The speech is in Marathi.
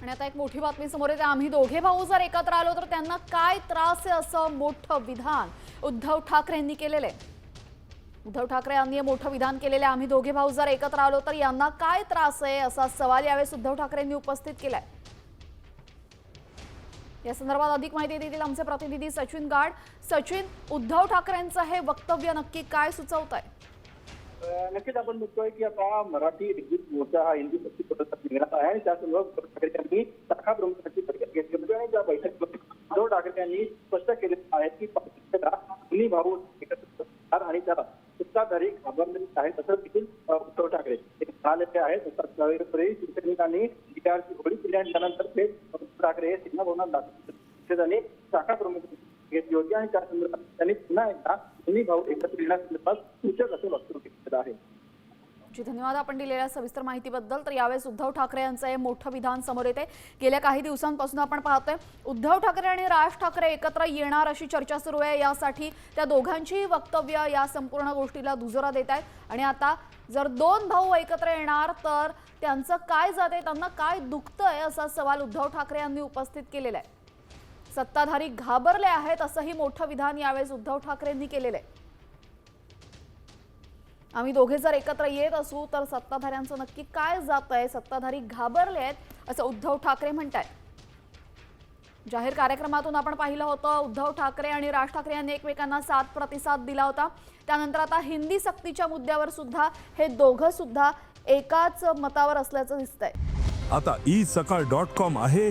आणि आता एक मोठी बातमी समोर येते. आम्ही दोघे भाऊ जर एकत्र आलो तर त्यांना काय त्रास आहे असं मोठं विधान उद्धव ठाकरेंनी केलेलं आहे. उद्धव ठाकरे यांनी हे मोठं विधान केलेलं आहे. आम्ही दोघे भाऊ जर एकत्र आलो तर यांना काय त्रास आहे असा सवाल यावेळेस उद्धव ठाकरेंनी उपस्थित केलाय. या संदर्भात अधिक माहिती देतील आमचे प्रतिनिधी सचिन गाड. सचिन उद्धव ठाकरेंचं हे वक्तव्य नक्की काय सुचवत आहे नक्कीच आपण बघतोय की आता मराठी विद्युत मोर्चा हा हिंदी शक्ती पद्धतीत निघणार आहे आणि त्यासंदर्भात उद्धव ठाकरे यांनी शाखा प्रमुखांची बैठक घेतली होती आणि त्या बैठकीमध्ये उद्धव ठाकरे यांनी स्पष्ट केले आहे की दोन्ही भाऊ एकत्र आणि त्याला सत्ताधारी घाबरलेले आहेत असं देखील उद्धव ठाकरे ते म्हणालेले आहेत सत्ताधारी शिवसैनिकांनी गिटारची होळी केली आणि त्यानंतर ते उद्धव ठाकरे हे सिन्हा भवनात दाखल त्यांनी शाखा प्रमुख घेतली होती आणि त्या संदर्भात त्यांनी पुन्हा एकदा दोन्ही भाऊ एकत्र येण्यासंदर्भात सूचक असं वक्तव्य केलं आहे. धन्यवाद आपण दिलेल्या सविस्तर माहितीबद्दल. तर यावेळेस उद्धव ठाकरे यांचं हे मोठं विधान समोर येते. गेल्या काही दिवसांपासून आपण पाहतोय उद्धव ठाकरे आणि राज ठाकरे एकत्र येणार अशी चर्चा सुरू आहे. यासाठी त्या दोघांचीही वक्तव्य या संपूर्ण गोष्टीला दुजोरा देत आहेत. आणि आता जर दोन भाऊ एकत्र येणार तर त्यांचं काय जाते त्यांना काय दुखतंय असा सवाल उद्धव ठाकरे यांनी उपस्थित केलेला आहे. सत्ताधारी घाबरले आहेत असंही मोठं विधान यावेळेस उद्धव ठाकरेंनी केलेलं आहे. आम्ही दोघे जर एकत्र येत असू तर सत्ताधाऱ्यांचं नक्की काय जात आहे? सत्ताधारी घाबरले आहेत असं उद्धव ठाकरे म्हणतायत जाहीर कार्यक्रमातून आपण पाहिलं होतं उद्धव ठाकरे आणि राज ठाकरे यांनी एकमेकांना सात प्रतिसाद दिला होता. त्यानंतर आता हिंदी सक्तीच्या मुद्द्यावर सुद्धा हे दोघं सुद्धा एकाच मतावर असल्याचं दिसतंय. आता ई सकाळ डॉट कॉम आहे.